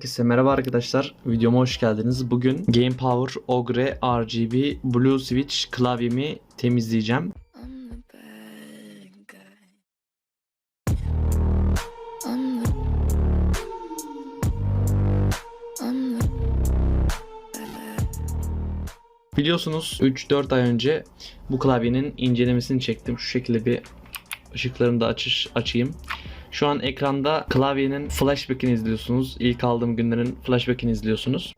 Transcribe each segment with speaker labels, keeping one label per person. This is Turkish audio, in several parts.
Speaker 1: Herkese merhaba arkadaşlar. Videoma hoş geldiniz. Bugün Game Power Ogre RGB Blue Switch klavyemi temizleyeceğim. Biliyorsunuz 3-4 ay önce bu klavyenin incelemesini çektim. Şu şekilde bir ışıklarını da açış, açayım. Şu an ekranda klavyenin flashback'ini izliyorsunuz. İlk aldığım günlerin flashback'ini izliyorsunuz.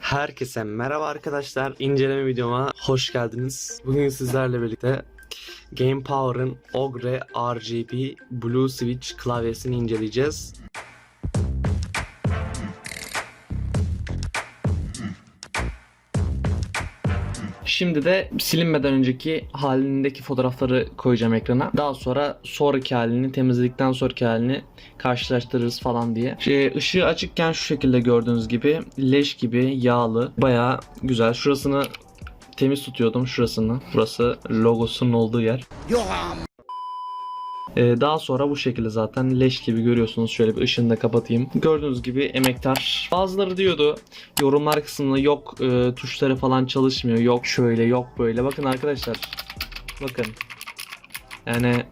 Speaker 1: Herkese merhaba arkadaşlar. İnceleme videoma hoş geldiniz. Bugün sizlerle birlikte Game Power'ın Ogre RGB Blue Switch klavyesini inceleyeceğiz. Şimdi de silinmeden önceki halindeki fotoğrafları koyacağım ekrana. Daha sonra sonraki halini temizledikten sonraki halini karşılaştırırız falan diye. Şey, ışığı açıkken şu şekilde gördüğünüz gibi leş gibi yağlı. Baya güzel. Şurasını temiz tutuyordum şurasını. Burası logosunun olduğu yer. Ee, daha sonra bu şekilde zaten leş gibi görüyorsunuz. Şöyle bir ışığını da kapatayım. Gördüğünüz gibi emektar. Bazıları diyordu yorumlar kısmında yok e, tuşları falan çalışmıyor. Yok şöyle yok böyle. Bakın arkadaşlar. Bakın. Yani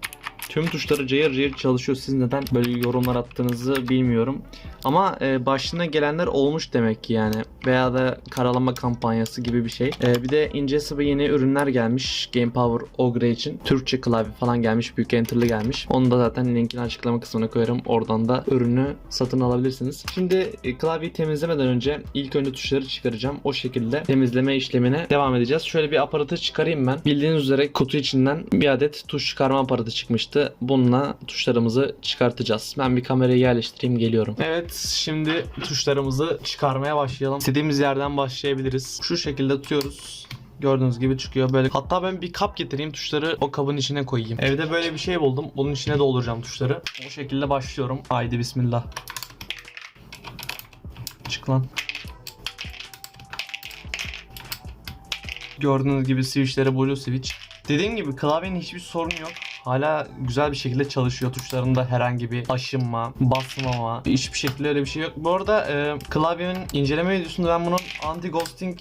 Speaker 1: tüm tuşları cayır cayır çalışıyor. Siz neden böyle yorumlar attığınızı bilmiyorum. Ama e, başına gelenler olmuş demek ki yani. Veya da karalama kampanyası gibi bir şey. E, bir de incesi ve yeni ürünler gelmiş. Game Power Ogre için. Türkçe klavye falan gelmiş. Büyük enter'lı gelmiş. Onu da zaten linkini açıklama kısmına koyarım. Oradan da ürünü satın alabilirsiniz. Şimdi e, klavyeyi temizlemeden önce ilk önce tuşları çıkaracağım. O şekilde temizleme işlemine devam edeceğiz. Şöyle bir aparatı çıkarayım ben. Bildiğiniz üzere kutu içinden bir adet tuş çıkarma aparatı çıkmıştı. Bununla tuşlarımızı çıkartacağız. Ben bir kamerayı yerleştireyim geliyorum. Evet şimdi tuşlarımızı çıkarmaya başlayalım. İstediğimiz yerden başlayabiliriz. Şu şekilde tutuyoruz. Gördüğünüz gibi çıkıyor böyle. Hatta ben bir kap getireyim tuşları o kabın içine koyayım. Evde böyle bir şey buldum. Bunun içine dolduracağım tuşları. Bu şekilde başlıyorum. Haydi bismillah. Çık lan. Gördüğünüz gibi switchlere blue switch. Dediğim gibi klavyenin hiçbir sorunu yok. Hala güzel bir şekilde çalışıyor. Tuşlarında herhangi bir aşınma, basmama, hiçbir şekilde öyle bir şey yok. Bu arada e, klavyenin inceleme videosunda ben bunun anti-ghosting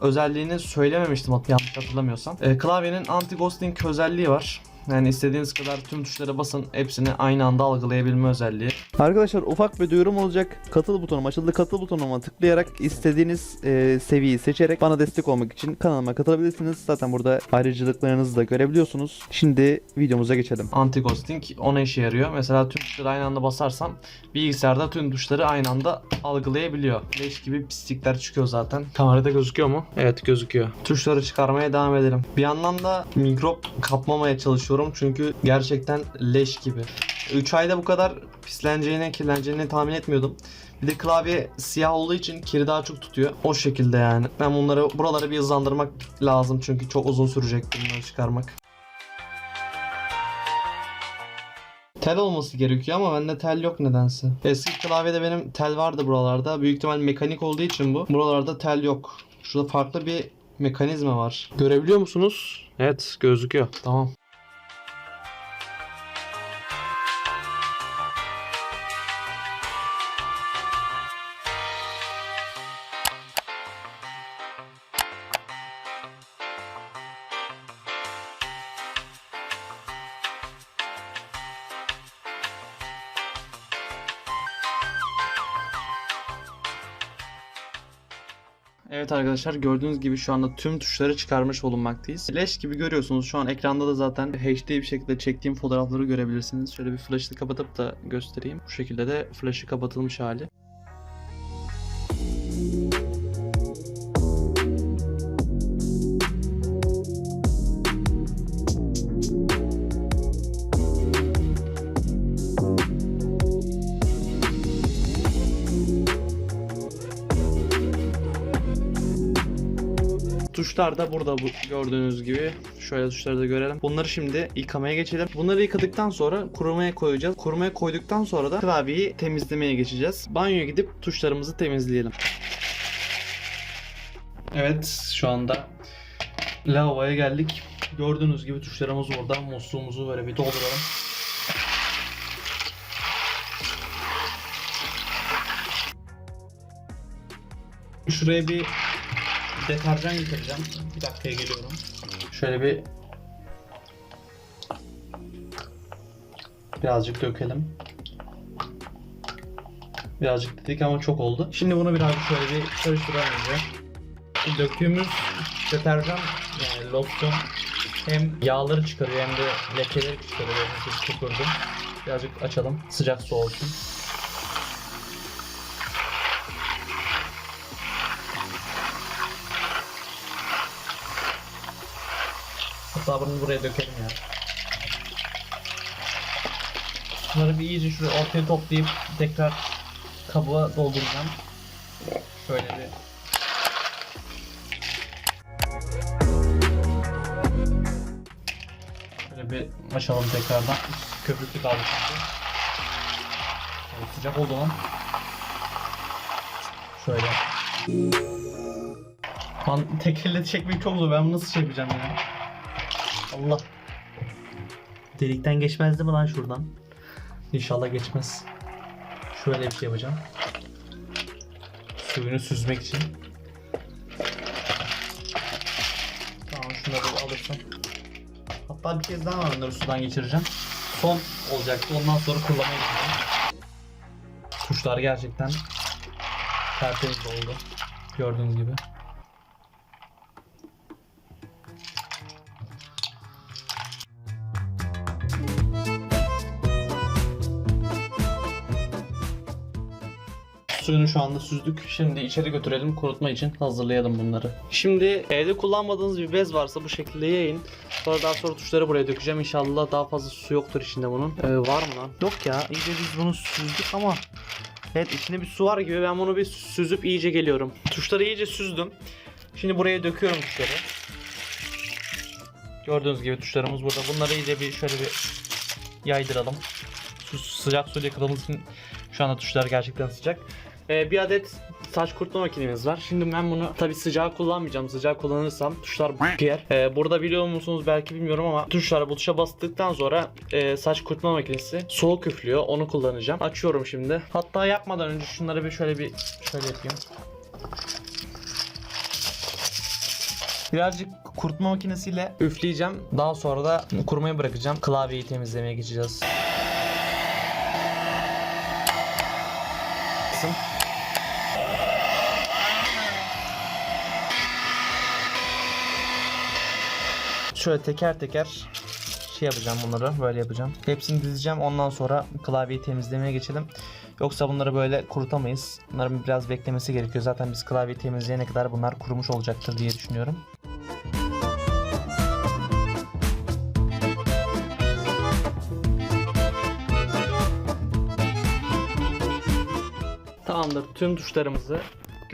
Speaker 1: özelliğini söylememiştim yanlış hatırlamıyorsam. E, klavyenin anti-ghosting özelliği var. Yani istediğiniz kadar tüm tuşlara basın hepsini aynı anda algılayabilme özelliği.
Speaker 2: Arkadaşlar ufak bir duyurum olacak. Katıl butonum açıldı. Katıl butonuma tıklayarak istediğiniz e, seviyeyi seçerek bana destek olmak için kanalıma katılabilirsiniz. Zaten burada ayrıcalıklarınızı da görebiliyorsunuz. Şimdi videomuza geçelim.
Speaker 1: Anti-ghosting ona işe yarıyor. Mesela tüm tuşları aynı anda basarsam bilgisayarda tüm tuşları aynı anda algılayabiliyor. Leş gibi pislikler çıkıyor zaten. Kamerada gözüküyor mu? Evet gözüküyor. Tuşları çıkarmaya devam edelim. Bir yandan da mikrop kapmamaya çalışıyorum çünkü gerçekten leş gibi. 3 ayda bu kadar pisleneceğini, kirleneceğini tahmin etmiyordum. Bir de klavye siyah olduğu için kiri daha çok tutuyor. O şekilde yani. Ben bunları buraları bir hızlandırmak lazım çünkü çok uzun sürecek bunları çıkarmak. Tel olması gerekiyor ama bende tel yok nedense. Eski klavyede benim tel vardı buralarda. Büyük ihtimal mekanik olduğu için bu. Buralarda tel yok. Şurada farklı bir mekanizma var. Görebiliyor musunuz? Evet gözüküyor. Tamam. Evet arkadaşlar gördüğünüz gibi şu anda tüm tuşları çıkarmış bulunmaktayız. Leş gibi görüyorsunuz şu an ekranda da zaten HD bir şekilde çektiğim fotoğrafları görebilirsiniz. Şöyle bir flash'ı kapatıp da göstereyim. Bu şekilde de flash'ı kapatılmış hali. Tuşlar da burada bu gördüğünüz gibi. Şöyle tuşları da görelim. Bunları şimdi yıkamaya geçelim. Bunları yıkadıktan sonra kurumaya koyacağız. Kurumaya koyduktan sonra da klavyeyi temizlemeye geçeceğiz. Banyoya gidip tuşlarımızı temizleyelim. Evet şu anda lavaboya geldik. Gördüğünüz gibi tuşlarımız orada. Musluğumuzu böyle bir dolduralım. Şuraya bir deterjan getireceğim. Bir dakikaya geliyorum. Şöyle bir birazcık dökelim. Birazcık dedik ama çok oldu. Şimdi bunu birazcık şöyle bir karıştıralım önce. Döktüğümüz deterjan yani losyon hem yağları çıkarıyor hem de lekeleri çıkarıyor. Birazcık açalım. Sıcak su olsun. Bunu buraya dökelim ya. Bunları bir iyice şuraya ortaya toplayıp tekrar kaba dolduracağım. Şöyle bir bir açalım tekrardan. Köpüklü kaldı çünkü. Evet, sıcak oldu lan. Şöyle. Lan tek elle çekmek çok zor. Ben bunu nasıl çekeceğim ya? Allah. Delikten geçmez değil mi lan şuradan? İnşallah geçmez. Şöyle bir şey yapacağım. Suyunu süzmek için. Tamam şunları da alırsam. Hatta bir kez daha var onları sudan geçireceğim. Son olacaktı. Ondan sonra kullanmaya geçeceğim. Tuşlar gerçekten tertemiz oldu. Gördüğünüz gibi. Suyunu şu anda süzdük. Şimdi içeri götürelim kurutma için hazırlayalım bunları. Şimdi evde kullanmadığınız bir bez varsa bu şekilde yayın. Sonra daha sonra tuşları buraya dökeceğim. İnşallah daha fazla su yoktur içinde bunun. Ee, var mı lan? Yok ya. İyice biz bunu süzdük ama Evet içinde bir su var gibi. Ben bunu bir süzüp iyice geliyorum. Tuşları iyice süzdüm. Şimdi buraya döküyorum tuşları. Gördüğünüz gibi tuşlarımız burada. Bunları iyice bir şöyle bir yaydıralım. Su, sıcak suyla yıkadığımız için şu anda tuşlar gerçekten sıcak. Ee, bir adet saç kurutma makinemiz var. Şimdi ben bunu tabi sıcağı kullanmayacağım. Sıcağı kullanırsam tuşlar yer. Ee, burada biliyor musunuz belki bilmiyorum ama tuşlara bu tuşa bastıktan sonra e, saç kurutma makinesi soğuk üflüyor. Onu kullanacağım. Açıyorum şimdi. Hatta yapmadan önce şunları bir şöyle bir şöyle yapayım. Birazcık kurutma makinesiyle üfleyeceğim. Daha sonra da kurumaya bırakacağım. Klavyeyi temizlemeye geçeceğiz. Şöyle teker teker şey yapacağım bunları böyle yapacağım. Hepsini dizeceğim ondan sonra klavyeyi temizlemeye geçelim. Yoksa bunları böyle kurutamayız. Bunların biraz beklemesi gerekiyor. Zaten biz klavyeyi temizleyene kadar bunlar kurumuş olacaktır diye düşünüyorum. Tamamdır. Tüm tuşlarımızı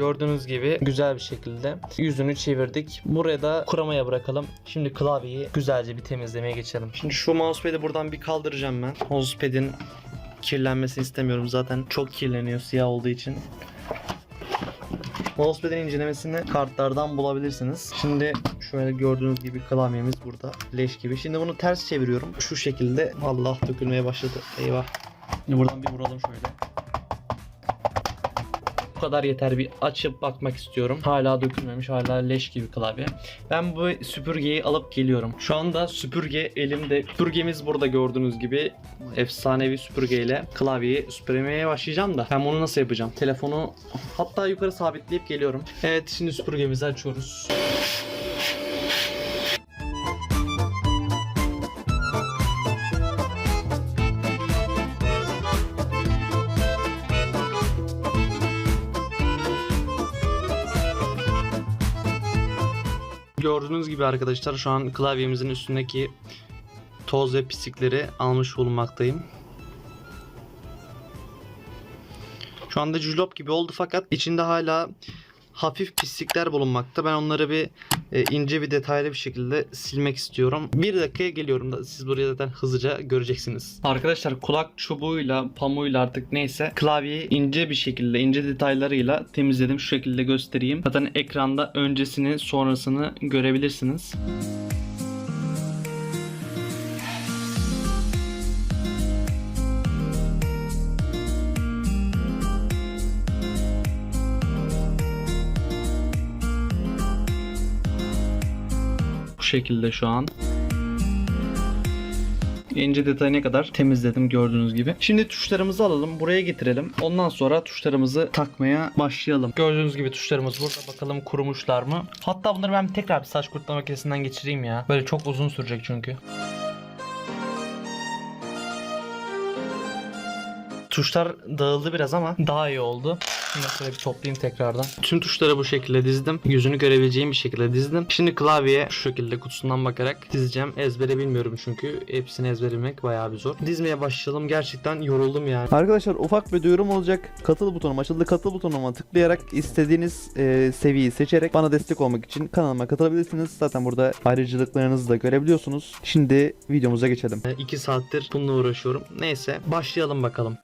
Speaker 1: gördüğünüz gibi güzel bir şekilde yüzünü çevirdik. Buraya da kuramaya bırakalım. Şimdi klavyeyi güzelce bir temizlemeye geçelim. Şimdi şu mousepad'i buradan bir kaldıracağım ben. Mousepad'in kirlenmesini istemiyorum. Zaten çok kirleniyor siyah olduğu için. Mousepad'in incelemesini kartlardan bulabilirsiniz. Şimdi şöyle gördüğünüz gibi klavyemiz burada leş gibi. Şimdi bunu ters çeviriyorum. Şu şekilde. Allah dökülmeye başladı. Eyvah. Şimdi buradan bir vuralım şöyle. Bu kadar yeter bir açıp bakmak istiyorum. Hala dökülmemiş, hala leş gibi klavye. Ben bu süpürgeyi alıp geliyorum. Şu anda süpürge elimde. Süpürgemiz burada gördüğünüz gibi. Efsanevi süpürgeyle klavyeyi süpürmeye başlayacağım da. Ben bunu nasıl yapacağım? Telefonu hatta yukarı sabitleyip geliyorum. Evet şimdi süpürgemizi açıyoruz. Gördüğünüz gibi arkadaşlar şu an klavyemizin üstündeki toz ve pislikleri almış bulunmaktayım. Şu anda cülop gibi oldu fakat içinde hala hafif pislikler bulunmakta. Ben onları bir e, ince bir detaylı bir şekilde silmek istiyorum. Bir dakikaya geliyorum da siz buraya zaten hızlıca göreceksiniz. Arkadaşlar kulak çubuğuyla pamuğuyla artık neyse klavyeyi ince bir şekilde ince detaylarıyla temizledim. Şu şekilde göstereyim. Zaten ekranda öncesini sonrasını görebilirsiniz. Şekilde şu an. İnce detayına kadar temizledim gördüğünüz gibi. Şimdi tuşlarımızı alalım buraya getirelim. Ondan sonra tuşlarımızı takmaya başlayalım. Gördüğünüz gibi tuşlarımız burada. Bakalım kurumuşlar mı? Hatta bunları ben tekrar bir saç kurutma makinesinden geçireyim ya. Böyle çok uzun sürecek çünkü. Tuşlar dağıldı biraz ama daha iyi oldu. Şimdi şöyle bir toplayayım tekrardan. Tüm tuşları bu şekilde dizdim. Yüzünü görebileceğim bir şekilde dizdim. Şimdi klavyeye şu şekilde kutusundan bakarak dizeceğim. Ezbere bilmiyorum çünkü. Hepsini ezberlemek bayağı bir zor. Dizmeye başlayalım. Gerçekten yoruldum yani.
Speaker 2: Arkadaşlar ufak bir duyurum olacak. Katıl butonum açıldı. Katıl butonuma tıklayarak istediğiniz e, seviyeyi seçerek bana destek olmak için kanalıma katılabilirsiniz. Zaten burada ayrıcalıklarınızı da görebiliyorsunuz. Şimdi videomuza geçelim.
Speaker 1: 2 saattir bununla uğraşıyorum. Neyse başlayalım bakalım.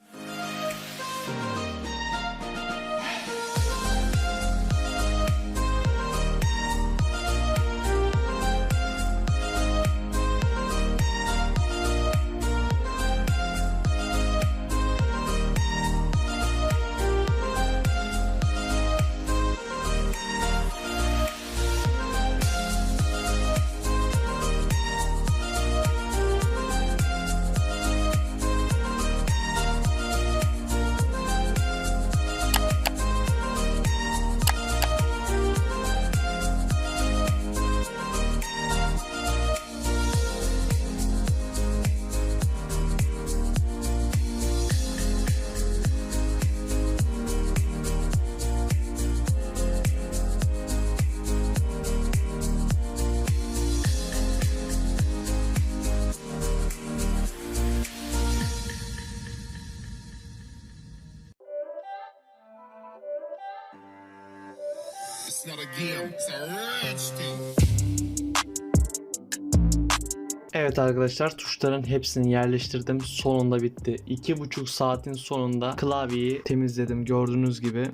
Speaker 1: Evet arkadaşlar tuşların hepsini yerleştirdim. Sonunda bitti. 2,5 saatin sonunda klavyeyi temizledim. Gördüğünüz gibi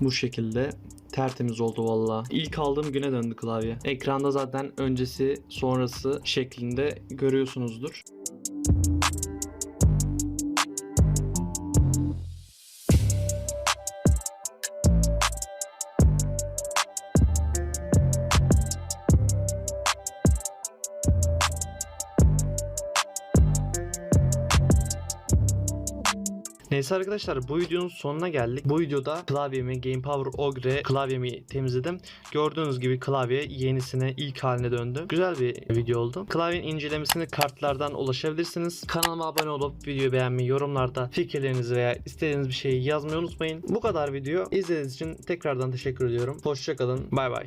Speaker 1: bu şekilde tertemiz oldu valla. İlk aldığım güne döndü klavye. Ekranda zaten öncesi sonrası şeklinde görüyorsunuzdur. Neyse arkadaşlar bu videonun sonuna geldik. Bu videoda klavyemi Game Power Ogre klavyemi temizledim. Gördüğünüz gibi klavye yenisine ilk haline döndü. Güzel bir video oldu. Klavyenin incelemesini kartlardan ulaşabilirsiniz. Kanalıma abone olup videoyu beğenmeyi, yorumlarda fikirlerinizi veya istediğiniz bir şeyi yazmayı unutmayın. Bu kadar video. İzlediğiniz için tekrardan teşekkür ediyorum. Hoşçakalın. Bay bay.